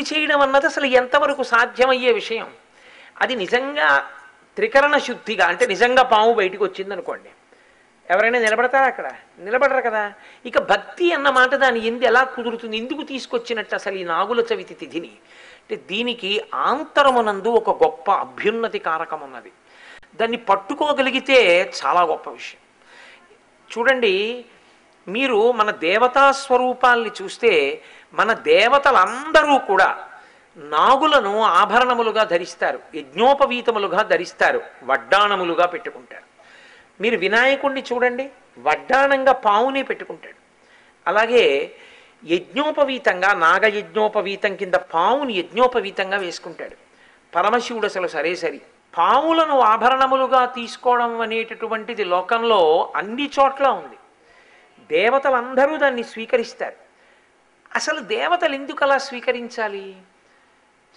పావుని చేయడం అన్నది అసలు ఎంతవరకు సాధ్యమయ్యే విషయం? అది నిజంగా త్రికరణ శుద్ధిగా అంటే నిజంగా పాము బయటికి వచ్చింది అనుకోండి ఎవరైనా నిలబడతారా అక్కడ? నిలబడరు కదా. ఇక భక్తి అన్న మాట దాని ఎందు ఎలా కుదురుతుంది? ఎందుకు తీసుకొచ్చినట్టు అసలు ఈ నాగుల చవితి తిథిని? అంటే దీనికి ఆంతరమునందు ఒక గొప్ప అభ్యున్నతి కారకం ఉన్నది. దాన్ని పట్టుకోగలిగితే చాలా గొప్ప విషయం. చూడండి మీరు మన దేవతా స్వరూపాల్ని చూస్తే మన దేవతలందరూ కూడా నాగులను ఆభరణములుగా ధరిస్తారు యజ్ఞోపవీతములుగా ధరిస్తారు వడ్డాణములుగా పెట్టుకుంటారు. మీరు వినాయకుడిని చూడండి వడ్డాణంగా పావునే పెట్టుకుంటాడు. అలాగే యజ్ఞోపవీతంగా నాగయజ్ఞోపవీతం కింద పావుని యజ్ఞోపవీతంగా వేసుకుంటాడు. పరమశివుడు అసలు సరే సరి. పావులను ఆభరణములుగా తీసుకోవడం అనేటటువంటిది లోకంలో అన్ని చోట్ల ఉంది. దేవతలందరూ దాన్ని స్వీకరిస్తారు. అసలు దేవతలు ఎందుకు అలా స్వీకరించాలి?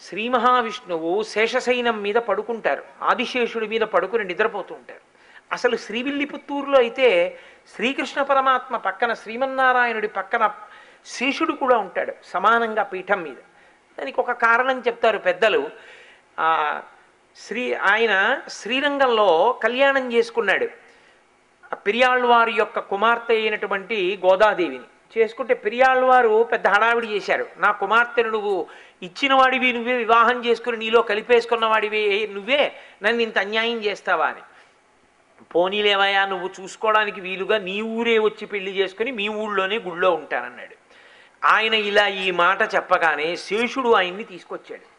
శ్రీ మహావిష్ణువు శేషశైనం మీద పడుకుంటారు. ఆదిశేషుడి మీద పడుకుని నిద్రపోతూ ఉంటారు. అసలు శ్రీవిల్లిపుత్తూరులో అయితే శ్రీకృష్ణ పరమాత్మ పక్కన శ్రీమన్నారాయణుడి పక్కన శేషుడు కూడా ఉంటాడు సమానంగా పీఠం మీద. దానికి ఒక కారణం చెప్తారు పెద్దలు. శ్రీ ఆయన శ్రీరంగంలో కళ్యాణం చేసుకున్నాడు. ఆ పెరియాళ్ళవారి యొక్క కుమార్తె అయినటువంటి గోదాదేవిని. చేసుకుంటే పెరియాళ్ళవారు పెద్ద హడావిడి చేశారు. నా కుమార్తెను నువ్వు ఇచ్చిన వాడివి నువ్వే వివాహం చేసుకుని నీలో కలిపేసుకున్న వాడివి నువ్వే నన్ను ఇంత అన్యాయం చేస్తావా అని. పోనీలేవయ్యా నువ్వు చూసుకోవడానికి వీలుగా నీ ఊరే వచ్చి పెళ్ళి చేసుకుని మీ ఊళ్ళోనే గుళ్ళో ఉంటానన్నాడు. ఆయన ఇలా ఈ మాట చెప్పగానే శేషుడు ఆయన్ని తీసుకొచ్చాడు.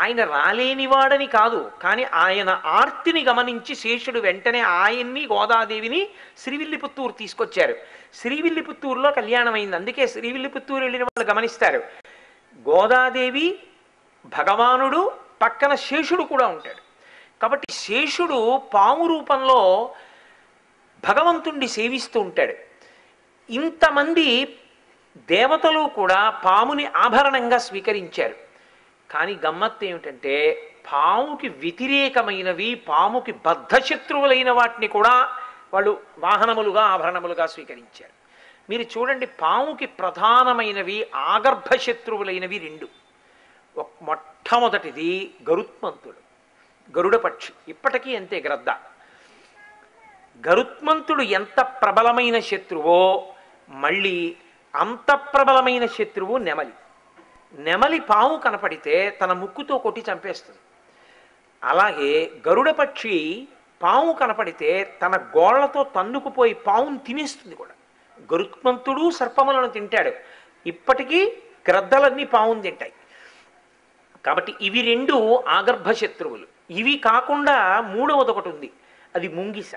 ఆయన రాలేనివాడని కాదు కానీ ఆయన ఆర్తిని గమనించి శేషుడు వెంటనే ఆయన్ని గోదాదేవిని శ్రీవిల్లిపుత్తూరు తీసుకొచ్చారు. శ్రీవిల్లిపుత్తూరులో కళ్యాణం అయింది అందుకే శ్రీవిల్లిపుత్తూరు వెళ్ళిన వాళ్ళు గమనిస్తారు. గోదాదేవి భగవానుడు పక్కన శేషుడు కూడా ఉంటాడు. కాబట్టి శేషుడు పాము రూపంలో భగవంతుణ్ణి సేవిస్తూ ఉంటాడు. ఇంతమంది దేవతలు కూడా పాముని ఆభరణంగా స్వీకరించారు. కానీ గమ్మత్తు ఏమిటంటే పాముకి వ్యతిరేకమైనవి పాముకి బద్ధశత్రువులైన వాటిని కూడా వాళ్ళు వాహనములుగా ఆభరణములుగా స్వీకరించారు. మీరు చూడండి పాముకి ప్రధానమైనవి ఆగర్భ శత్రువులైనవి రెండు మొట్టమొదటిది గరుత్మంతుడు గరుడ పక్షి. ఇప్పటికీ అంతే గ్రద్ద. గరుత్మంతుడు ఎంత ప్రబలమైన శత్రువో మళ్ళీ అంత ప్రబలమైన శత్రువు నెమలి. నెమలి పాము కనపడితే తన ముక్కుతో కొట్టి చంపేస్తుంది. అలాగే గరుడ పక్షి పాము కనపడితే తన గోళ్ళతో తన్నుకుపోయి పావును తినేస్తుంది కూడా. గరుత్మంతుడు సర్పములను తింటాడు. ఇప్పటికీ గ్రద్దలన్నీ పావును తింటాయి. కాబట్టి ఇవి రెండు ఆగర్భ శత్రువులు ఇవి కాకుండా మూడవది ఒకటి ఉంది. అది ముంగిస.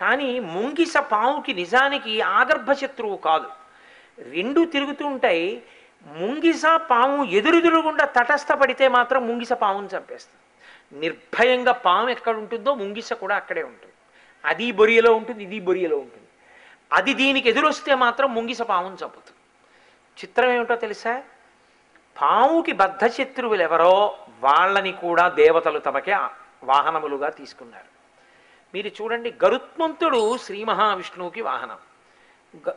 కానీ ముంగిస పావుకి నిజానికి ఆగర్భ శత్రువు కాదు. రెండు తిరుగుతూ ఉంటాయి. ముంగిస పాము ఎదురెదురుగుండా తటస్థపడితే మాత్రం ముంగిస పామును చంపేస్తుంది. నిర్భయంగా పాము ఎక్కడ ఉంటుందో ముంగిస కూడా అక్కడే ఉంటుంది. అది బొరియలో ఉంటుంది ఇది బొరియలో ఉంటుంది. అది దీనికి ఎదురొస్తే మాత్రం ముంగిస పాముని చంపుతుంది. చిత్రం ఏమిటో తెలుసా? పాముకి బద్ధశత్రువులు ఎవరో వాళ్ళని కూడా దేవతలు తమకే వాహనములుగా తీసుకున్నారు. మీరు చూడండి గరుత్మంతుడు శ్రీ మహావిష్ణువుకి వాహనం. గ-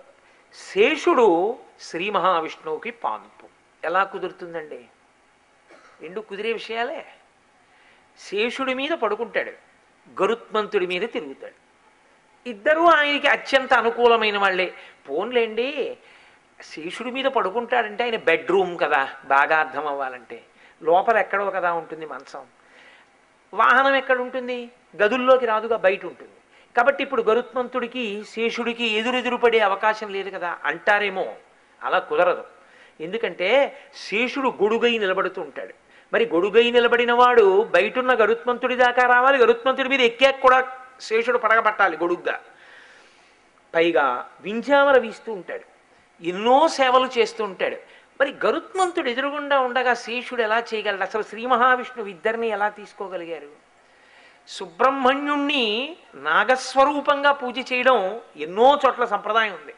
శేషుడు శ్రీ మహావిష్ణువుకి పాము ఎలా కుదురుతుందండి? రెండు కుదిరే విషయాలే. శేషుడి మీద పడుకుంటాడు గరుత్మంతుడి మీద తిరుగుతాడు. ఇద్దరూ ఆయనకి అత్యంత అనుకూలమైన వాళ్ళే. పోన్లేండి శేషుడి మీద పడుకుంటాడంటే ఆయన బెడ్రూమ్ కదా బాగా అర్థం అవ్వాలంటే. లోపల ఎక్కడో కదా ఉంటుంది మంచం. వాహనం ఎక్కడ ఉంటుంది? గదుల్లోకి రాదుగా బయట ఉంటుంది. కాబట్టి ఇప్పుడు గరుత్మంతుడికి శేషుడికి ఎదురెదురు పడే అవకాశం లేదు కదా అంటారేమో. అలా కుదరదు. ఎందుకంటే శేషుడు గొడుగై నిలబడుతూ ఉంటాడు. మరి గొడుగై నిలబడినవాడు బయటున్న గరుత్మంతుడి దాకా రావాలి గరుత్మంతుడి మీద ఎక్కాక కూడా శేషుడు పడగబట్టాలి గొడుగ్గా. పైగా వింజామర వీస్తూ ఉంటాడు ఎన్నో సేవలు చేస్తూ ఉంటాడు. మరి గరుత్మంతుడు ఎదురుగుండా ఉండగా శేషుడు ఎలా చేయగలడు? అసలు శ్రీ మహావిష్ణువు ఇద్దరిని ఎలా తీసుకోగలిగారు? సుబ్రహ్మణ్యుణ్ణి నాగస్వరూపంగా పూజ చేయడం ఎన్నో చోట్ల సంప్రదాయం ఉంది.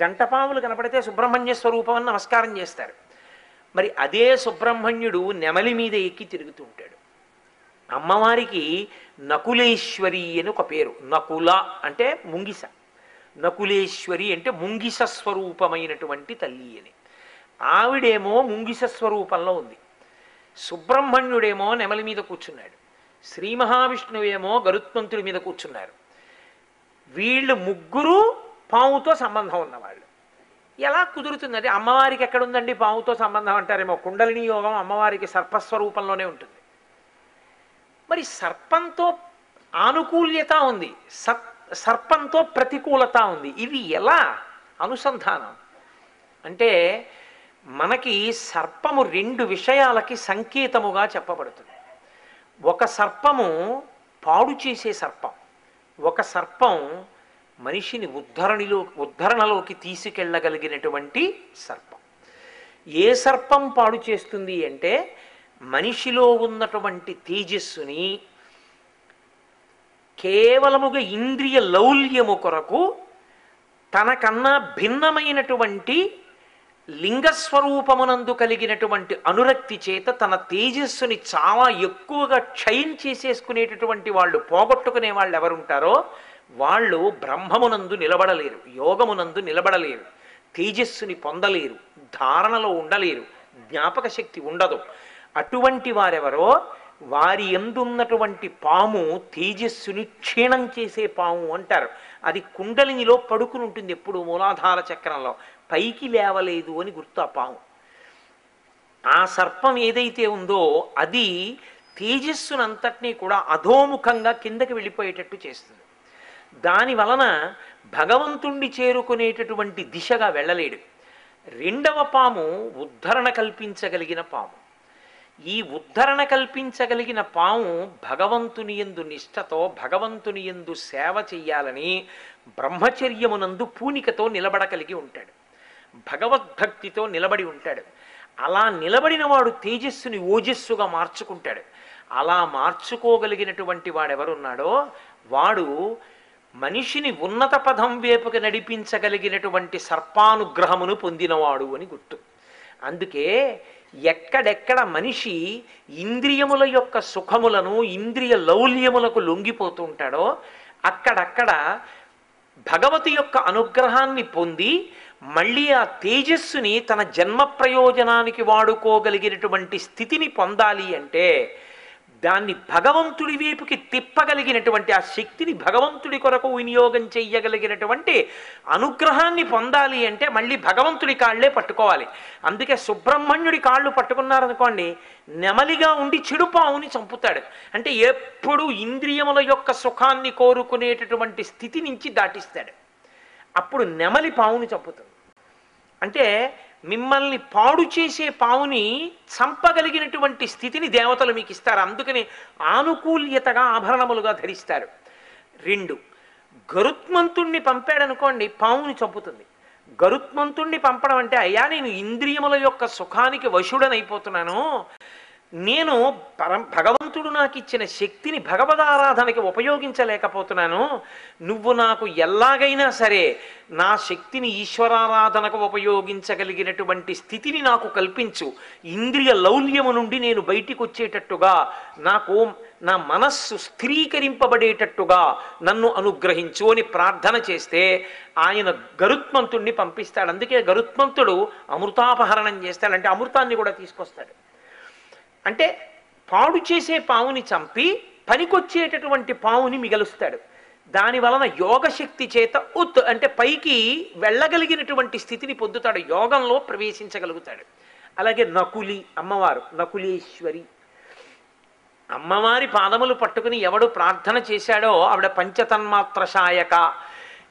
జంట పాములు కనపడితే సుబ్రహ్మణ్య స్వరూపం అని నమస్కారం చేస్తారు. మరి అదే సుబ్రహ్మణ్యుడు నెమలి మీద ఎక్కి తిరుగుతూ ఉంటాడు. అమ్మవారికి నకులేశ్వరి అని ఒక పేరు. నకుల అంటే ముంగిస. నకులేశ్వరి అంటే ముంగిస స్వరూపమైనటువంటి తల్లి అని. ఆవిడేమో ముంగిస స్వరూపంలో ఉంది. సుబ్రహ్మణ్యుడేమో నెమలి మీద కూర్చున్నాడు. శ్రీ మహావిష్ణువేమో గరుత్మంతుడి మీద కూర్చున్నారు. వీళ్ళు ముగ్గురు పావుతో సంబంధం ఉన్నవారు ఎలా కుదురుతుందంటే అమ్మవారికి ఎక్కడుందండి పాముతో సంబంధం అంటారేమో. కుండలిని యోగం అమ్మవారికి సర్పస్వరూపంలోనే ఉంటుంది. మరి సర్పంతో ఆనుకూల్యత ఉంది. సత్ సర్పంతో ప్రతికూలత ఉంది. ఇవి ఎలా అనుసంధానం? అంటే మనకి సర్పము రెండు విషయాలకి సంకేతముగా చెప్పబడుతుంది. ఒక సర్పము పాడు చేసే సర్పం ఒక సర్పం మనిషిని ఉద్ధరణిలో ఉద్ధరణలోకి తీసుకెళ్ళగలిగినటువంటి సర్పం. ఏ సర్పం పాడు చేస్తుంది అంటే మనిషిలో ఉన్నటువంటి తేజస్సుని కేవలముగా ఇంద్రియ లౌల్యము కొరకు తనకన్నా భిన్నమైనటువంటి లింగస్వరూపమునందు కలిగినటువంటి అనురక్తి చేత తన తేజస్సుని చాలా ఎక్కువగా క్షయం చేసేసుకునేటటువంటి వాళ్ళు పోగొట్టుకునే వాళ్ళు ఎవరుంటారో వాళ్ళు బ్రహ్మమునందు నిలబడలేరు యోగమునందు నిలబడలేరు తేజస్సుని పొందలేరు ధారణలో ఉండలేరు జ్ఞాపక శక్తి ఉండదు. అటువంటి వారెవరో? వారి ఎందున్నటువంటి పాము తేజస్సుని క్షీణం చేసే పాము అంటారు. అది కుండలినిలో పడుకుని ఉంటుంది ఎప్పుడు మూలాధార చక్రంలో. పైకి లేవలేదు అని గుర్తు ఆ పాము. ఆ సర్పం ఏదైతే ఉందో అది తేజస్సునంతటినీ కూడా అధోముఖంగా కిందకి వెళ్ళిపోయేటట్టు చేస్తుంది. దాని వలన భగవంతుణ్ణి చేరుకునేటటువంటి దిశగా వెళ్ళలేడు. రెండవ పాము ఉద్ధరణ కల్పించగలిగిన పాము. ఈ ఉద్ధరణ కల్పించగలిగిన పాము భగవంతుని ఎందు నిష్ఠతో భగవంతుని ఎందు సేవ చెయ్యాలని బ్రహ్మచర్యమునందు పూనికతో నిలబడగలిగి ఉంటాడు. భగవద్భక్తితో నిలబడి ఉంటాడు. అలా నిలబడిన వాడు తేజస్సుని ఓజస్సుగా మార్చుకుంటాడు. అలా మార్చుకోగలిగినటువంటి వాడెవరున్నాడో వాడు మనిషిని ఉన్నత పదం వైపుకి నడిపించగలిగినటువంటి సర్పానుగ్రహమును పొందినవాడు అని గుర్తు. అందుకే ఎక్కడెక్కడ మనిషి ఇంద్రియముల యొక్క సుఖములను ఇంద్రియ లౌల్యములకు లొంగిపోతూ ఉంటాడో అక్కడక్కడ భగవతి యొక్క అనుగ్రహాన్ని పొంది మళ్ళీ ఆ తేజస్సుని తన జన్మ ప్రయోజనానికి వాడుకోగలిగినటువంటి స్థితిని పొందాలి అంటే దాన్ని భగవంతుడి వైపుకి తిప్పగలిగినటువంటి ఆ శక్తిని భగవంతుడి కొరకు వినియోగం చెయ్యగలిగినటువంటి అనుగ్రహాన్ని పొందాలి అంటే మళ్ళీ భగవంతుడి కాళ్ళే పట్టుకోవాలి. అందుకే సుబ్రహ్మణ్యుడి కాళ్ళు పట్టుకున్నారనుకోండి నెమలిగా ఉండి చెడు పావుని చంపుతాడు. అంటే ఎప్పుడు ఇంద్రియముల యొక్క సుఖాన్ని కోరుకునేటటువంటి స్థితి నుంచి దాటిస్తాడు. అప్పుడు నెమలి పావుని చంపుతుంది. అంటే మిమ్మల్ని పాడు చేసే పావుని చంపగలిగినటువంటి స్థితిని దేవతలు మీకు ఇస్తారు. అందుకని ఆనుకూల్యతగా ఆభరణములుగా ధరిస్తారు. రెండు గరుత్మంతుణ్ణి పంపాడనుకోండి పావుని చంపుతుంది. గరుత్మంతుణ్ణి పంపడం అంటే అయ్యా నేను ఇంద్రియముల యొక్క సుఖానికి వశుడనైపోతున్నాను. నేను పరం భగవంతుడు నాకు ఇచ్చిన శక్తిని భగవదారాధనకి ఉపయోగించలేకపోతున్నాను. నువ్వు నాకు ఎలాగైనా సరే నా శక్తిని ఈశ్వరారాధనకు ఉపయోగించగలిగినటువంటి స్థితిని నాకు కల్పించు. ఇంద్రియ లౌల్యము నుండి నేను బయటికి వచ్చేటట్టుగా నాకు నా మనస్సు స్థిరీకరింపబడేటట్టుగా నన్ను అనుగ్రహించు అని ప్రార్థన చేస్తే ఆయన గరుత్మంతుణ్ణి పంపిస్తాడు. అందుకే గరుత్మంతుడు అమృతాపహరణం చేస్తాడంటే అమృతాన్ని కూడా తీసుకొస్తాడు. అంటే పాడు చేసే పావుని చంపి పనికొచ్చేటటువంటి పావుని మిగలుస్తాడు. దాని వలన యోగశక్తి చేత ఉత్ అంటే పైకి వెళ్ళగలిగినటువంటి స్థితిని పొందుతాడు యోగంలో ప్రవేశించగలుగుతాడు. అలాగే నకులి అమ్మవారు నకులేశ్వరి. అమ్మవారి పాదములు పట్టుకుని ఎవడు ప్రార్థన చేశాడో ఆవిడ పంచతన్మాత్ర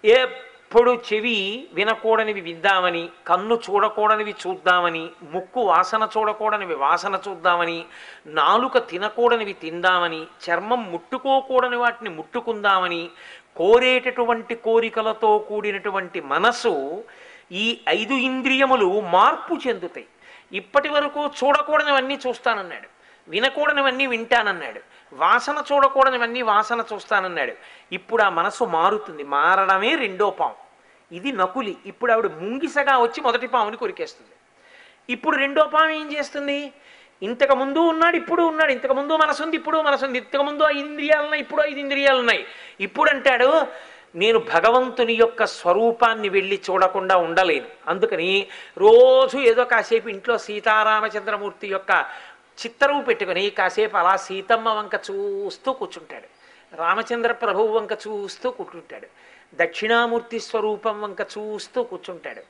ఏ ఎప్పుడు చెవి వినకూడనివి విందామని కన్ను చూడకూడనివి చూద్దామని ముక్కు వాసన చూడకూడనివి వాసన చూద్దామని నాలుక తినకూడనివి తిందామని చర్మం ముట్టుకోకూడని వాటిని ముట్టుకుందామని కోరేటటువంటి కోరికలతో కూడినటువంటి మనసు ఈ ఐదు ఇంద్రియములు మార్పు చెందుతాయి. ఇప్పటి వరకు చూడకూడనివన్నీ చూస్తానన్నాడు. వినకూడనివన్నీ వింటానన్నాడు. వాసన చూడకూడనివన్నీ వాసన చూస్తానన్నాడు. ఇప్పుడు ఆ మనసు మారుతుంది. మారడమే రెండో పాము. ఇది నకులి. ఇప్పుడు ఆవిడ ముంగిసగా వచ్చి మొదటి పాముని కొరికేస్తుంది. ఇప్పుడు రెండో పాము ఏం చేస్తుంది? ఇంతకు ముందు ఉన్నాడు ఇప్పుడు ఉన్నాడు. ఇంతకు ముందు మనసు ఉంది ఇప్పుడు మనసు ఉంది. ఇంతకుముందు ఐదు ఇంద్రియాలు ఉన్నాయి ఇప్పుడు ఐదు ఇంద్రియాలు ఉన్నాయి ఇప్పుడు అంటాడు నేను భగవంతుని యొక్క స్వరూపాన్ని వెళ్ళి చూడకుండా ఉండలేను. అందుకని రోజు ఏదో కాసేపు ఇంట్లో సీతారామచంద్రమూర్తి యొక్క చిత్తరువు పెట్టుకుని కాసేపు అలా సీతమ్మ వంక చూస్తూ కూర్చుంటాడు. రామచంద్ర ప్రభువు వంక చూస్తూ కూర్చుంటాడు. దక్షిణామూర్తి స్వరూపం వంక చూస్తూ కూర్చుంటాడు.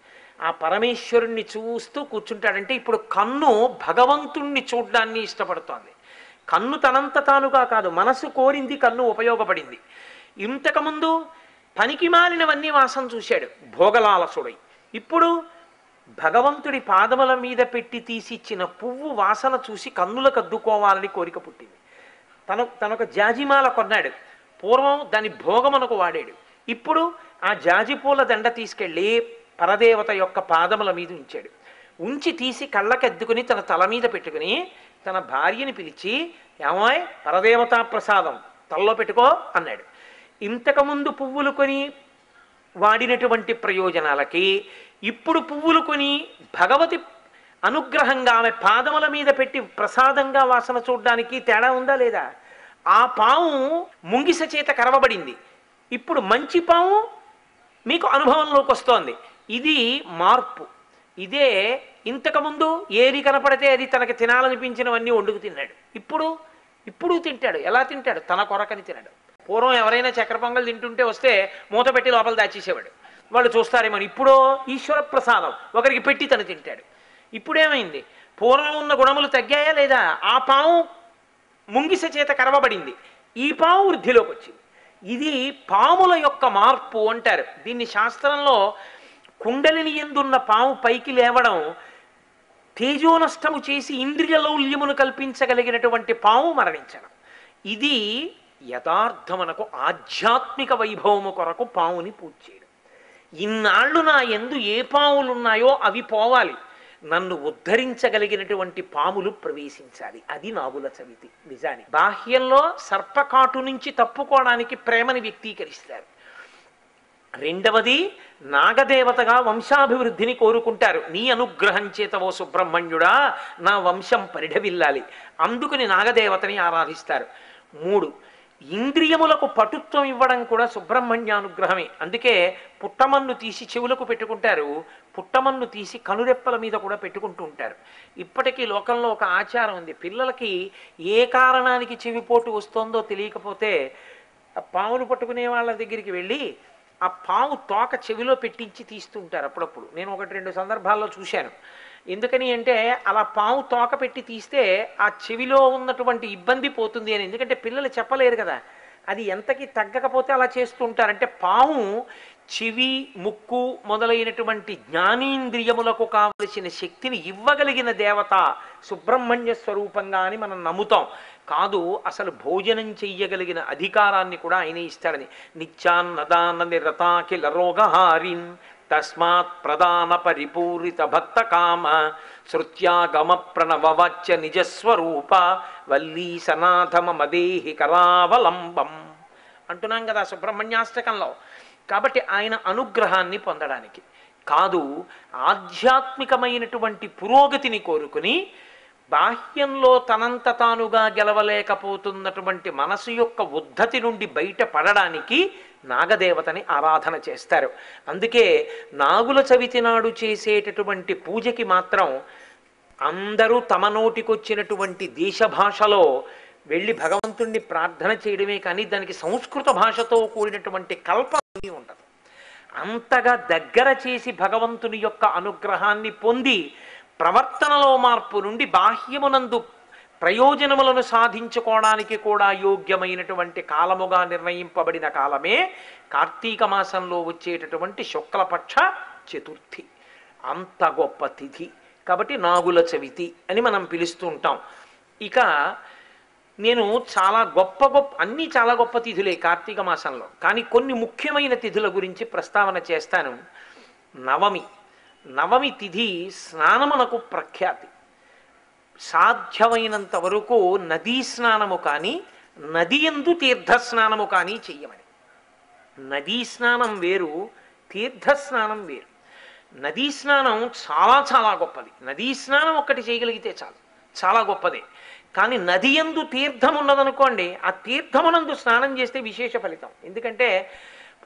ఆ పరమేశ్వరుణ్ణి చూస్తూ కూర్చుంటాడంటే ఇప్పుడు కన్ను భగవంతుణ్ణి చూడ్డాన్ని ఇష్టపడుతోంది. కన్ను తనంత తానుగా కాదు మనసు కోరింది కన్ను ఉపయోగపడింది. ఇంతకుముందు పనికి మాలినవన్నీ వాసం చూశాడు భోగలాలసుడై. ఇప్పుడు భగవంతుడి పాదముల మీద పెట్టి తీసిచ్చిన పువ్వు వాసన చూసి కన్నులకు అద్దుకోవాలని కోరిక పుట్టింది. తన తనొక జాజిమాల కొన్నాడు. పూర్వం దాని భోగమునకు వాడాడు. ఇప్పుడు ఆ జాజి పూల దండ తీసుకెళ్ళి పరదేవత యొక్క పాదముల మీద ఉంచాడు. ఉంచి తీసి కళ్ళకెద్దుకుని తన తల మీద పెట్టుకుని తన భార్యని పిలిచి ఏమాయ్ పరదేవతా ప్రసాదం తలలో పెట్టుకో అన్నాడు. ఇంతకుముందు పువ్వులు కొని వాడినటువంటి ప్రయోజనాలకి ఇప్పుడు పువ్వులు కొని భగవతి అనుగ్రహంగా ఆమె పాదముల మీద పెట్టి ప్రసాదంగా వాసన చూడడానికి తేడా ఉందా లేదా? ఆ పాము ముంగిస చేత కరవబడింది. ఇప్పుడు మంచి పాము మీకు అనుభవంలోకి వస్తోంది. ఇది మార్పు. ఇదే ఇంతకుముందు ఏది కనపడితే అది తనకి తినాలనిపించినవన్నీ వండుకు తిన్నాడు. ఇప్పుడు ఇప్పుడు తింటాడు. ఎలా తింటాడు? తన కొరకని తినడు. పూర్వం ఎవరైనా చక్కెర పొంగల్ తింటుంటే వస్తే మూత పెట్టి లోపల దాచేసేవాడు. వాళ్ళు చూస్తారేమో ఇప్పుడు ఈశ్వర ప్రసాదం. ఒకరికి పెట్టి తను తింటాడు. ఇప్పుడేమైంది? పూర్వం ఉన్న గుణములు తగ్గాయా లేదా? ఆ పాము ముంగిస చేత కరవబడింది. ఈ పాము వృద్ధిలోకి వచ్చింది. ఇది పాముల యొక్క మార్పు అంటారు. దీన్ని శాస్త్రంలో కుండలిని ఎందున్న పాము పైకి లేవడం తేజోనష్టము చేసి ఇంద్రియ లౌల్యమును కల్పించగలిగినటువంటి పాము మరణించడం. ఇది యథార్థమనకు ఆధ్యాత్మిక వైభవము కొరకు పావుని పూజ చేయడం. ఇన్నాళ్ళు నా ఎందు ఏ పావులున్నాయో అవి పోవాలి. నన్ను ఉద్ధరించగలిగినటువంటి పాములు ప్రవేశించాలి. అది నాగుల చవితి. నిజానికి బాహ్యంలో సర్పకాటు నుంచి తప్పుకోవడానికి ప్రేమని వ్యక్తీకరిస్తారు. రెండవది నాగదేవతగా వంశాభివృద్ధిని కోరుకుంటారు. నీ అనుగ్రహం చేత ఓ సుబ్రహ్మణ్యుడా నా వంశం పరిఢవిల్లాలి. అందుకుని నాగదేవతని ఆరాధిస్తారు. మూడు ఇంద్రియములకు పటుత్వం ఇవ్వడం కూడా సుబ్రహ్మణ్యానుగ్రహమే. అందుకే పుట్టమన్ను తీసి చెవులకు పెట్టుకుంటారు. పుట్టమన్ను తీసి కనురెప్పల మీద కూడా పెట్టుకుంటూ ఉంటారు. ఇప్పటికీ లోకంలో ఒక ఆచారం ఉంది. పిల్లలకి ఏ కారణానికి చెవిపోటు వస్తుందో తెలియకపోతే ఆ పట్టుకునే వాళ్ళ దగ్గరికి వెళ్ళి ఆ పావు తోక చెవిలో పెట్టించి తీస్తుంటారు అప్పుడప్పుడు. నేను ఒకటి రెండు సందర్భాల్లో చూశాను. ఎందుకని అంటే అలా పాము తోక పెట్టి తీస్తే ఆ చెవిలో ఉన్నటువంటి ఇబ్బంది పోతుంది అని. ఎందుకంటే పిల్లలు చెప్పలేరు కదా. అది ఎంతకి తగ్గకపోతే అలా చేస్తుంటారు అంటే పాము చెవి ముక్కు మొదలైనటువంటి జ్ఞానేంద్రియములకు కావలసిన శక్తిని ఇవ్వగలిగిన దేవత సుబ్రహ్మణ్య స్వరూపంగా అని మనం నమ్ముతాం. కాదు అసలు భోజనం చెయ్యగలిగిన అధికారాన్ని కూడా ఆయన ఇస్తాడని. నిత్యాన్నదాన నిరతాకిల రోగహారిన్ తస్మాత్ ప్రధాన పరిపూరిత భక్త కామ శృత్యాగమ ప్రణవవాచ్య నిజస్వరూప వల్లీ సనాథమ మదేహి కరావలంబం. అంటున్నాం కదా సుబ్రహ్మణ్యాష్టకంలో. కాబట్టి ఆయన అనుగ్రహాన్ని పొందడానికి. కాదు ఆధ్యాత్మికమైనటువంటి పురోగతిని కోరుకుని బాహ్యంలో తనంత తానుగా గెలవలేకపోతున్నటువంటి మనసు యొక్క ఉద్ధతి నుండి బయటపడడానికి నాగదేవతని ఆరాధన చేస్తారు. అందుకే నాగుల చవితి నాడు చేసేటటువంటి పూజకి మాత్రం అందరూ తమ నోటికొచ్చినటువంటి దేశ భాషలో వెళ్ళి భగవంతుణ్ణి ప్రార్థన చేయడమే కానీ దానికి సంస్కృత భాషతో కూడినటువంటి కల్పన ఉండదు. అంతగా దగ్గర చేసి భగవంతుని యొక్క అనుగ్రహాన్ని పొంది ప్రవర్తనలో మార్పు నుండి బాహ్యమునందు ప్రయోజనములను సాధించుకోవడానికి కూడా యోగ్యమైనటువంటి కాలముగా నిర్ణయింపబడిన కాలమే కార్తీక మాసంలో వచ్చేటటువంటి శుక్లపక్ష చతుర్థి. అంత గొప్ప తిథి. కాబట్టి నాగుల చవితి అని మనం పిలుస్తూ ఉంటాం. ఇక నేను చాలా గొప్ప గొప్ప అన్నీ చాలా గొప్ప తిథులే కార్తీక మాసంలో. కానీ కొన్ని ముఖ్యమైన తిథుల గురించి ప్రస్తావన చేస్తాను. నవమి. నవమి తిథి స్నానమునకు ప్రఖ్యాతి. సాధ్యమైనంత వరకు నదీ స్నానము కానీ నది ఎందు తీర్థస్నానము కానీ చెయ్యమని. నదీ స్నానం వేరు తీర్థస్నానం వేరు. నదీ స్నానం చాలా చాలా గొప్పది. నదీ స్నానం ఒక్కటి చేయగలిగితే చాలు. చాలా గొప్పదే. కానీ నది ఎందు తీర్థం ఉన్నదనుకోండి ఆ తీర్థమునందు స్నానం చేస్తే విశేష ఫలితం. ఎందుకంటే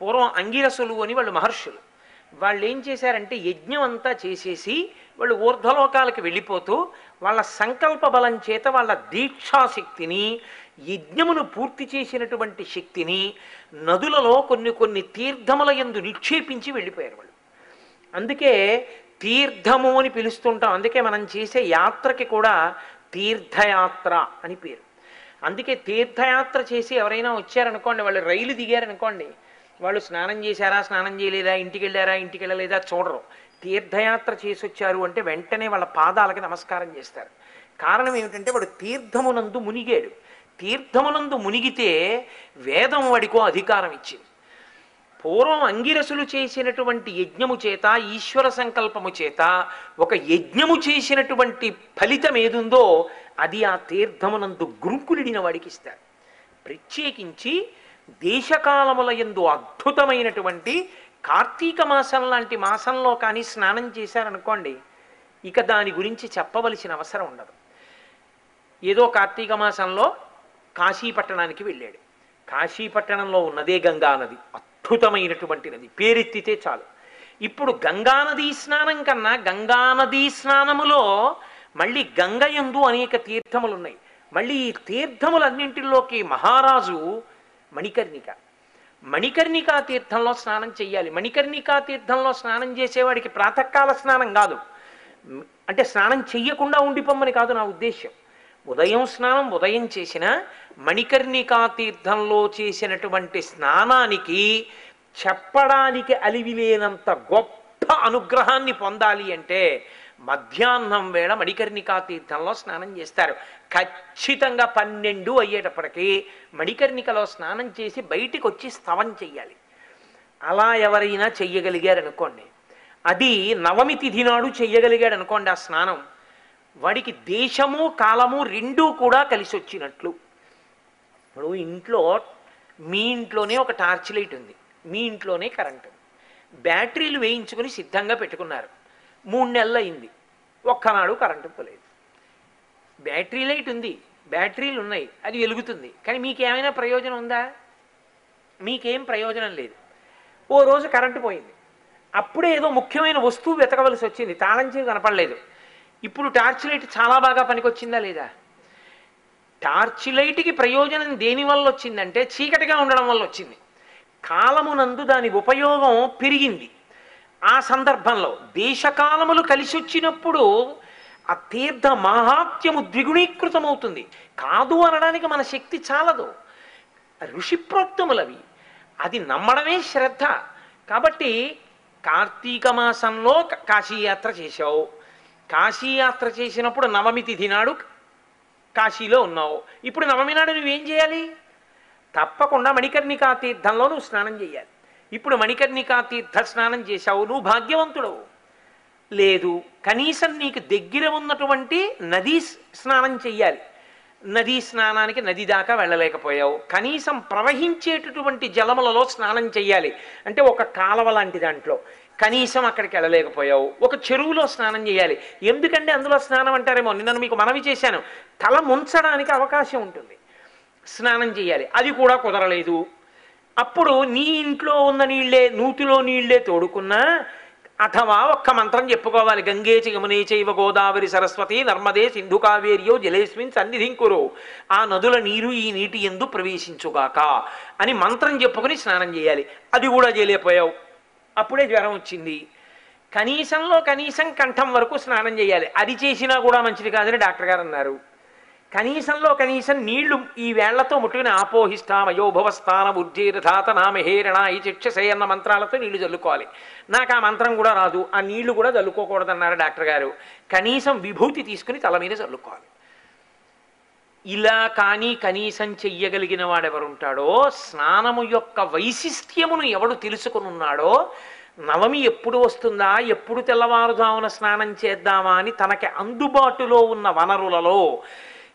పూర్వం అంగిరసులు అని వాళ్ళు మహర్షులు. వాళ్ళు ఏం చేశారంటే యజ్ఞం అంతా చేసేసి వాళ్ళు ఊర్ధ్వలోకాలకు వెళ్ళిపోతూ వాళ్ళ సంకల్ప బలం చేత వాళ్ళ దీక్షాశక్తిని యజ్ఞమును పూర్తి చేసినటువంటి శక్తిని నదులలో కొన్ని కొన్ని తీర్థముల యందు నిక్షేపించి వెళ్ళిపోయారు వాళ్ళు. అందుకే తీర్థము అని పిలుస్తుంటాం. అందుకే మనం చేసే యాత్రకి కూడా తీర్థయాత్ర అని పేరు. అందుకే తీర్థయాత్ర చేసి ఎవరైనా వచ్చారనుకోండి వాళ్ళు రైలు దిగారనుకోండి వాళ్ళు స్నానం చేశారా స్నానం చేయలేదా ఇంటికి వెళ్ళారా ఇంటికి వెళ్ళలేదా చూడరు. తీర్థయాత్ర చేసి వచ్చారు అంటే వెంటనే వాళ్ళ పాదాలకి నమస్కారం చేస్తారు. కారణం ఏమిటంటే వాడు తీర్థమునందు మునిగాడు. తీర్థమునందు మునిగితే వేదం వాడికో అధికారం ఇచ్చింది. పూర్వం అంగిరసులు చేసినటువంటి యజ్ఞము చేత ఈశ్వర సంకల్పము చేత ఒక యజ్ఞము చేసినటువంటి ఫలితం ఏదుందో అది ఆ తీర్థమునందు గురుకులిడిన వాడికి ఇస్తారు. ప్రత్యేకించి దేశకాలముల యందు అద్భుతమైనటువంటి కార్తీక మాసం లాంటి మాసంలో కానీ స్నానం చేశారనుకోండి ఇక దాని గురించి చెప్పవలసిన అవసరం ఉండదు. ఏదో కార్తీక మాసంలో కాశీపట్టణానికి వెళ్ళాడు. కాశీపట్టణంలో ఉన్నదే గంగా నది అద్భుతమైనటువంటి నది పేరెత్తితే చాలు. ఇప్పుడు గంగానదీ స్నానం కన్నా గంగా నదీ స్నానములో మళ్ళీ గంగయందు అనేక తీర్థములు ఉన్నాయి మళ్ళీ ఈ తీర్థములన్నింటిలోకి మహారాజు మణికర్ణిక. మణికర్ణికా తీర్థంలో స్నానం చేయాలి మణికర్ణికా తీర్థంలో స్నానం చేసేవాడికి ప్రాతకాల స్నానం కాదు. అంటే స్నానం చెయ్యకుండా ఉండిపోమ్మని కాదు నా ఉద్దేశ్యం. ఉదయం స్నానం ఉదయం చేసిన మణికర్ణికా తీర్థంలో చేసినటువంటి స్నానానికి చెప్పడానికి అలివి లేనంత గొప్ప అనుగ్రహాన్ని పొందాలి అంటే మధ్యాహ్నం వేళ మణికర్ణికా తీర్థంలో స్నానం చేస్తారు. ఖచ్చితంగా పన్నెండు అయ్యేటప్పటికీ మణికర్ణికలో స్నానం చేసి బయటికి వచ్చి స్తవం చెయ్యాలి. అలా ఎవరైనా చెయ్యగలిగారు అనుకోండి అది నవమి తిథి నాడు చెయ్యగలిగాడు అనుకోండి ఆ స్నానం. వాడికి దేశము కాలము రెండూ కూడా కలిసి వచ్చినట్లు ఇప్పుడు ఇంట్లో మీ ఇంట్లోనే ఒక టార్చ్ లైట్ ఉంది. మీ ఇంట్లోనే కరెంటు. బ్యాటరీలు వేయించుకుని సిద్ధంగా పెట్టుకున్నారు. మూడు నెలలు అయింది ఒక్కనాడు కరెంటు పోలేదు. బ్యాటరీ లైట్ ఉంది. బ్యాటరీలు ఉన్నాయి అది వెలుగుతుంది. కానీ మీకేమైనా ప్రయోజనం ఉందా? మీకేం ప్రయోజనం లేదు. ఓ రోజు కరెంటు పోయింది. అప్పుడే ఏదో ముఖ్యమైన వస్తువు వెతకవలసి వచ్చింది. తాళం చేసి కనపడలేదు. ఇప్పుడు టార్చ్ లైట్ చాలా బాగా పనికొచ్చిందా లేదా? టార్చ్ లైట్కి ప్రయోజనం దేని వల్ల వచ్చిందంటే చీకటిగా ఉండడం వల్ల వచ్చింది. కాలమునందు దాని ఉపయోగం పెరిగింది. ఆ సందర్భంలో దేశకాలములు కలిసి వచ్చినప్పుడు ఆ తీర్థ మహాత్యము ద్విగుణీకృతమవుతుంది. కాదు అనడానికి మన శక్తి చాలదు. ఋషిప్రోక్తములవి అది నమ్మడమే శ్రద్ధ. కాబట్టి కార్తీక మాసంలో కాశీయాత్ర చేశావు. కాశీయాత్ర చేసినప్పుడు నవమి తిథి నాడు కాశీలో ఉన్నావు. ఇప్పుడు నవమి నాడు నువ్వేం చేయాలి? తప్పకుండా మణికర్ణికా తీర్థంలో నువ్వు స్నానం చేయాలి. ఇప్పుడు మణికర్ణికా తీర్థ స్నానం చేశావు. నువ్వు భాగ్యవంతుడవు. లేదు. కనీసం నీకు దగ్గర ఉన్నటువంటి నదీ స్నానం చెయ్యాలి. నదీ స్నానానికి నది దాకా వెళ్ళలేకపోయావు. కనీసం ప్రవహించేటటువంటి జలములలో స్నానం చెయ్యాలి. అంటే ఒక కాలవ లాంటి దాంట్లో. కనీసం అక్కడికి వెళ్ళలేకపోయావు. ఒక చెరువులో స్నానం చేయాలి ఎందుకంటే అందులో స్నానం అంటారేమో? నిన్న మీకు మనవి చేశాను. తల ముంచడానికి అవకాశం ఉంటుంది. స్నానం చేయాలి అది కూడా కుదరలేదు. అప్పుడు నీ ఇంట్లో ఉన్న నీళ్ళే నూతిలో నీళ్ళే తోడుకున్నా అథవా ఒక్క మంత్రం చెప్పుకోవాలి. గంగే చ చైవ గోదావరి సరస్వతి నర్మదే సింధు కావేరియో జలేస్మిన్ సన్నిధింకురు ఆ నదుల నీరు ఈ నీటి ఎందు ప్రవేశించుగాక అని మంత్రం చెప్పుకొని స్నానం చేయాలి. అది కూడా చేయలేకపోయావు. అప్పుడే జ్వరం వచ్చింది. కనీసంలో కనీసం కంఠం వరకు స్నానం చేయాలి. అది చేసినా కూడా మంచిది కాదని డాక్టర్ గారు అన్నారు. కనీసంలో కనీసం నీళ్ళు ఈ వేళ్ళతో ముట్టుకుని ఆపోహిష్టామయోభవస్థాన ఉజ్జీరధాత నామహేరణ ఈ చిక్షసే అన్న మంత్రాలతో నీళ్ళు చల్లుకోవాలి నాకు ఆ మంత్రం కూడా రాదు ఆ నీళ్ళు కూడా చల్లుకోకూడదన్నారు డాక్టర్ గారు. కనీసం విభూతి తీసుకుని తల మీద చల్లుకోవాలి ఇలా కానీ కనీసం చెయ్యగలిగిన వాడెవరుంటాడో స్నానము యొక్క వైశిష్ట్యమును ఎవడు తెలుసుకుని ఉన్నాడో నవమి ఎప్పుడు వస్తుందా ఎప్పుడు తెల్లవారుజామున స్నానం చేద్దామా అని తనకి అందుబాటులో ఉన్న వనరులలో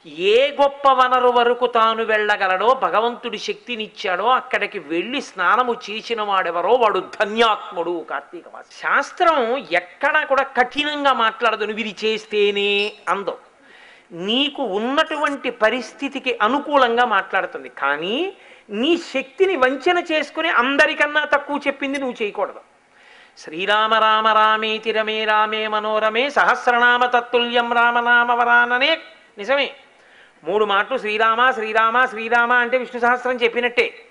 ఏ గొప్ప వనరు వరకు తాను వెళ్ళగలడో భగవంతుడి శక్తినిచ్చాడో అక్కడికి వెళ్ళి స్నానము చేసిన వాడెవరో వాడు ధన్యాత్ముడు కార్తీక మాసం. శాస్త్రం ఎక్కడా కూడా కఠినంగా మాట్లాడదు నువ్వు ఇది చేస్తేనే అందం. నీకు ఉన్నటువంటి పరిస్థితికి అనుకూలంగా మాట్లాడుతుంది కానీ నీ శక్తిని వంచన చేసుకుని అందరికన్నా తక్కువ చెప్పింది నువ్వు చేయకూడదు. శ్రీరామ రామ రామేతి రమే రామే మనోరమే సహస్రనామ తత్తుల్యం రామనామవరాననే నిజమే. మూడు మాటలు శ్రీరామ శ్రీరామ శ్రీరామ అంటే విష్ణు సహస్రం చెప్పినట్టే.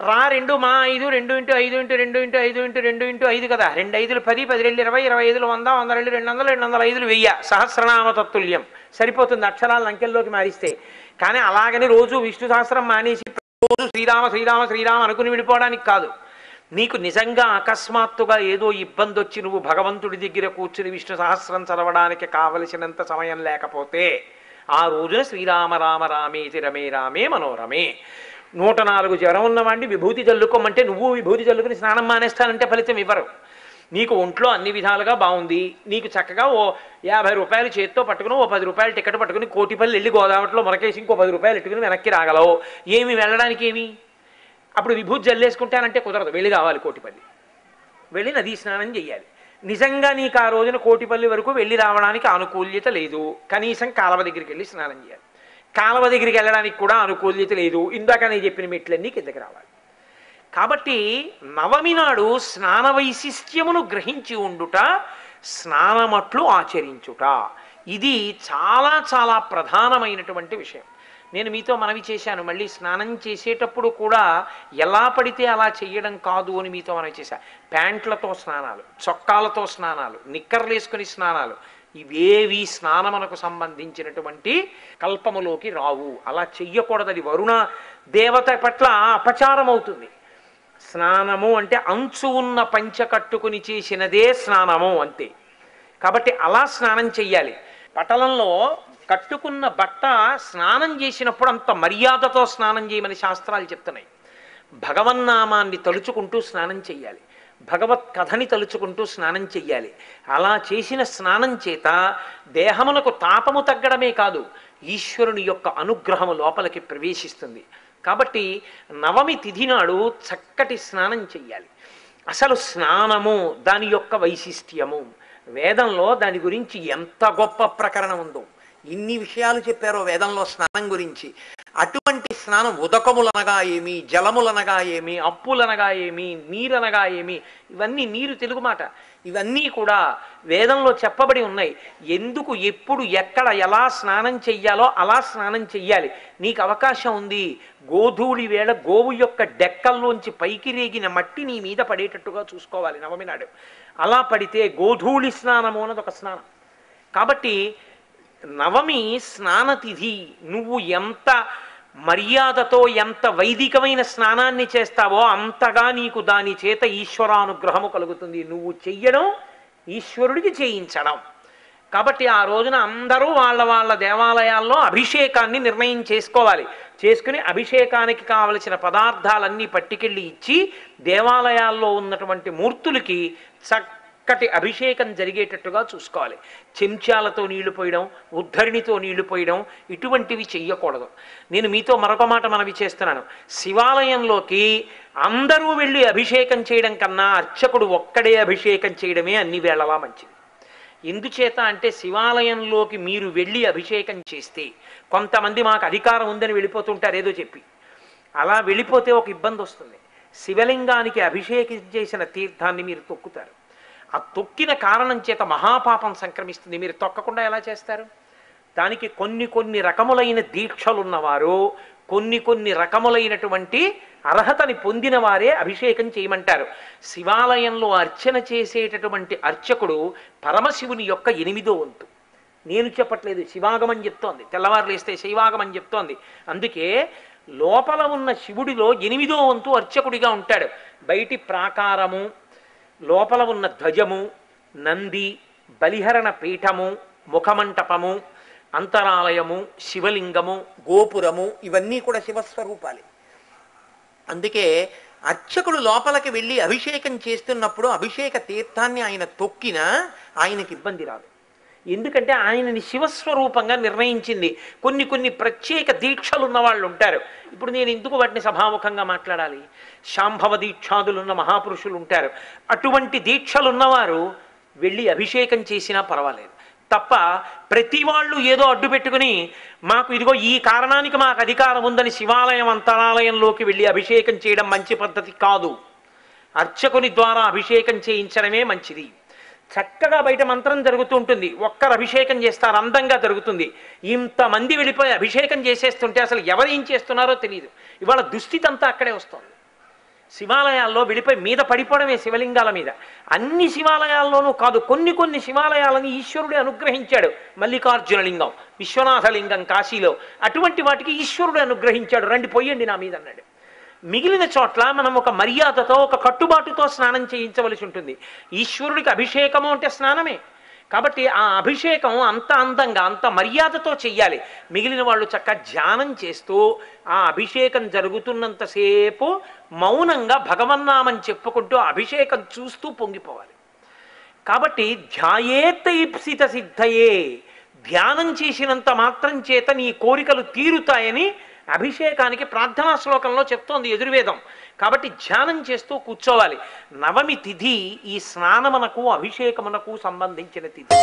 రా రెండు మా ఐదు రెండు ఇంటూ ఐదు ఇంటూ రెండు ఇంటూ ఐదు ఇంటూ రెండు ఇంటూ ఐదు కదా. రెండు ఐదులు పది పది రెండు ఇరవై ఇరవై ఐదులు వంద వంద రెండు రెండు వందలు రెండు వందల ఐదులు వెయ్యి. సహస్రనామ తత్తుల్యం. సరిపోతుంది. అక్షరాలను అంకెల్లోకి మారిస్తే. కానీ అలాగని రోజు విష్ణు సహస్రం మానేసి రోజు శ్రీరామ శ్రీరామ శ్రీరామ అనుకుని విడిపోవడానికి కాదు. నీకు నిజంగా అకస్మాత్తుగా ఏదో ఇబ్బంది వచ్చి నువ్వు భగవంతుడి దగ్గర కూర్చుని విష్ణు సహస్రం చదవడానికి కావలసినంత సమయం లేకపోతే ఆ రోజున శ్రీరామ రామ రామేతి రమే రామే మనోరమే. నూట నాలుగు జ్వరం ఉన్నవాడిని విభూతి చల్లుకోమంటే నువ్వు విభూతి చల్లుకుని స్నానం మానేస్తానంటే ఫలితం ఇవ్వరు. నీకు ఒంట్లో అన్ని విధాలుగా బాగుంది. నీకు చక్కగా ఓ యాభై రూపాయలు చేత్తో పట్టుకుని ఓ పది రూపాయలు టికెట్ పట్టుకుని కోటిపల్లి వెళ్ళి గోదావరిలో మొరకేసి ఇంకో పది రూపాయలు ఎట్టుకుని వెనక్కి రాగలవు. ఏమి వెళ్ళడానికి ఏమి అప్పుడు విభూతి జల్లేసుకుంటానంటే కుదరదు. వెళ్ళి కావాలి కోటిపల్లి వెళ్ళి నదీ స్నానం చేయాలి నిజంగా నీకు ఆ రోజున కోటిపల్లి వరకు వెళ్ళి రావడానికి అనుకూల్యత లేదు. కనీసం కాలవ దగ్గరికి వెళ్ళి స్నానం చేయాలి. కాలవ దగ్గరికి వెళ్ళడానికి కూడా అనుకూల్యత లేదు. ఇందాక నేను చెప్పిన మెట్లన్నీ కిందకి రావాలి. కాబట్టి నవమి నాడు స్నాన వైశిష్ట్యమును గ్రహించి ఉండుట స్నానమట్లు ఆచరించుట. ఇది చాలా చాలా ప్రధానమైనటువంటి విషయం. నేను మీతో మనవి చేశాను మళ్ళీ స్నానం చేసేటప్పుడు కూడా ఎలా పడితే అలా చేయడం కాదు అని మీతో మనవి చేశా. ప్యాంట్లతో స్నానాలు చొక్కాలతో స్నానాలు నిక్కర్లు వేసుకుని స్నానాలు ఇవేవి స్నానమునకు సంబంధించినటువంటి కల్పములోకి రావు. అలా చెయ్యకూడదు అది వరుణ దేవత పట్ల అపచారం అవుతుంది స్నానము అంటే అంచు ఉన్న పంచ కట్టుకుని చేసినదే స్నానము అంతే. కాబట్టి అలా స్నానం చెయ్యాలి. పటలంలో కట్టుకున్న బట్ట స్నానం చేసినప్పుడు అంత మర్యాదతో స్నానం చేయమని శాస్త్రాలు చెప్తున్నాయి. భగవన్నామాన్ని తలుచుకుంటూ స్నానం చేయాలి భగవత్ కథని తలుచుకుంటూ స్నానం చెయ్యాలి. అలా చేసిన స్నానం చేత దేహమునకు తాపము తగ్గడమే కాదు ఈశ్వరుని యొక్క అనుగ్రహము లోపలికి ప్రవేశిస్తుంది. కాబట్టి నవమి తిథి నాడు చక్కటి స్నానం చెయ్యాలి. అసలు స్నానము దాని యొక్క వైశిష్ట్యము. వేదంలో దాని గురించి ఎంత గొప్ప ప్రకరణం ఉందో. ఇన్ని విషయాలు చెప్పారో వేదంలో స్నానం గురించి. అటువంటి స్నానం ఉదకములనగా ఏమి జలములనగా ఏమి అప్పులనగా ఏమి నీరనగా ఏమి ఇవన్నీ నీరు తెలుగు మాట. ఇవన్నీ కూడా వేదంలో చెప్పబడి ఉన్నాయి. ఎందుకు ఎప్పుడు ఎక్కడ ఎలా స్నానం చెయ్యాలో అలా స్నానం చెయ్యాలి. నీకు అవకాశం ఉంది. గోధూళి వేళ గోవు యొక్క డెక్కల్లోంచి పైకి రేగిన మట్టి నీ మీద పడేటట్టుగా చూసుకోవాలి నవమి నాడు. అలా పడితే గోధూళి స్నానము అన్నది ఒక స్నానం. కాబట్టి నవమి స్నానతిథి. నువ్వు ఎంత మర్యాదతో ఎంత వైదికమైన స్నానాన్ని చేస్తావో అంతగా నీకు దాని చేత ఈశ్వరానుగ్రహము కలుగుతుంది. నువ్వు చెయ్యడం ఈశ్వరుడికి చేయించడం. కాబట్టి ఆ రోజున అందరూ వాళ్ళ వాళ్ళ దేవాలయాల్లో అభిషేకాన్ని నిర్ణయం చేసుకోవాలి. చేసుకుని అభిషేకానికి కావలసిన పదార్థాలన్నీ పట్టుకెళ్ళి ఇచ్చి దేవాలయాల్లో ఉన్నటువంటి మూర్తులకి చక్కటి అభిషేకం జరిగేటట్టుగా చూసుకోవాలి. చెంచాలతో నీళ్ళు పోయడం ఉద్ధరిణితో నీళ్ళు పోయడం ఇటువంటివి చెయ్యకూడదు. నేను మీతో మరొక మాట మనవి చేస్తున్నాను. శివాలయంలోకి అందరూ వెళ్ళి అభిషేకం చేయడం కన్నా అర్చకుడు ఒక్కడే అభిషేకం చేయడమే అన్ని వేళలా మంచిది. ఎందుచేత అంటే శివాలయంలోకి మీరు వెళ్ళి అభిషేకం చేస్తే కొంతమంది మాకు అధికారం ఉందని వెళ్ళిపోతుంటారు ఏదో చెప్పి. అలా వెళ్ళిపోతే ఒక ఇబ్బంది వస్తుంది శివలింగానికి అభిషేకం చేసిన తీర్థాన్ని మీరు తొక్కుతారు. ఆ తొక్కిన కారణం చేత మహాపాపం సంక్రమిస్తుంది. మీరు తొక్కకుండా ఎలా చేస్తారు? దానికి కొన్ని కొన్ని రకములైన దీక్షలున్నవారు కొన్ని కొన్ని రకములైనటువంటి అర్హతని పొందిన వారే అభిషేకం చేయమంటారు. శివాలయంలో అర్చన చేసేటటువంటి అర్చకుడు పరమశివుని యొక్క ఎనిమిదో వంతు. నేను చెప్పట్లేదు శివాగమని చెప్తోంది. తెల్లవారులేస్తే శివాగమని చెప్తోంది. అందుకే లోపల ఉన్న శివుడిలో ఎనిమిదో వంతు అర్చకుడిగా ఉంటాడు. బయటి ప్రాకారము లోపల ఉన్న ధ్వజము నంది బలిహరణ పీఠము ముఖమంటపము అంతరాలయము శివలింగము గోపురము ఇవన్నీ కూడా శివస్వరూపాలే. అందుకే అర్చకుడు లోపలికి వెళ్ళి అభిషేకం చేస్తున్నప్పుడు అభిషేక తీర్థాన్ని ఆయన తొక్కినా ఆయనకి ఇబ్బంది రాదు. ఎందుకంటే ఆయనని శివస్వరూపంగా నిర్ణయించింది. కొన్ని కొన్ని ప్రత్యేక దీక్షలు ఉన్న వాళ్ళు ఉంటారు. ఇప్పుడు నేను ఎందుకు వాటిని సభాముఖంగా మాట్లాడాలి? శాంభవ దీక్షాదులున్న మహాపురుషులు ఉంటారు. అటువంటి దీక్షలు ఉన్నవారు వెళ్ళి అభిషేకం చేసినా పర్వాలేదు. తప్ప ప్రతి వాళ్ళు ఏదో అడ్డు పెట్టుకుని మాకు ఇదిగో ఈ కారణానికి మాకు అధికారం ఉందని శివాలయం అంతరాలయంలోకి వెళ్ళి అభిషేకం చేయడం మంచి పద్ధతి కాదు. అర్చకుని ద్వారా అభిషేకం చేయించడమే మంచిది. చక్కగా బయట మంత్రం జరుగుతూ ఉంటుంది. ఒక్కరు అభిషేకం చేస్తారు అందంగా జరుగుతుంది. ఇంతమంది వెళ్ళిపోయి అభిషేకం చేసేస్తుంటే అసలు ఎవరు ఏం చేస్తున్నారో తెలియదు ఇవాళ దుస్థితి అంతా అక్కడే వస్తుంది. శివాలయాల్లో వెళ్ళిపోయి మీద పడిపోవడమే శివలింగాల మీద. అన్ని శివాలయాల్లోనూ కాదు కొన్ని కొన్ని శివాలయాలని ఈశ్వరుడే అనుగ్రహించాడు. మల్లికార్జున లింగం విశ్వనాథ లింగం కాశీలో. అటువంటి వాటికి ఈశ్వరుడు అనుగ్రహించాడు. రండి పోయండి నా మీద అన్నాడు. మిగిలిన చోట్ల మనం ఒక మర్యాదతో ఒక కట్టుబాటుతో స్నానం చేయించవలసి ఉంటుంది. ఈశ్వరుడికి అభిషేకము అంటే స్నానమే. కాబట్టి ఆ అభిషేకం అంత అందంగా అంత మర్యాదతో చెయ్యాలి. మిగిలిన వాళ్ళు చక్క ధ్యానం చేస్తూ ఆ అభిషేకం జరుగుతున్నంతసేపు మౌనంగా భగవన్నామం చెప్పుకుంటూ అభిషేకం చూస్తూ పొంగిపోవాలి. కాబట్టి ధ్యాయేత ఇప్సిత సిద్ధయే. ధ్యానం చేసినంత మాత్రం చేత నీ కోరికలు తీరుతాయని అభిషేకానికి ప్రార్థనా శ్లోకంలో చెప్తోంది ఎదుర్వేదం కాబట్టి ధ్యానం చేస్తూ కూర్చోవాలి. నవమి తిథి ఈ స్నానమునకు అభిషేకమునకు సంబంధించిన తిథి.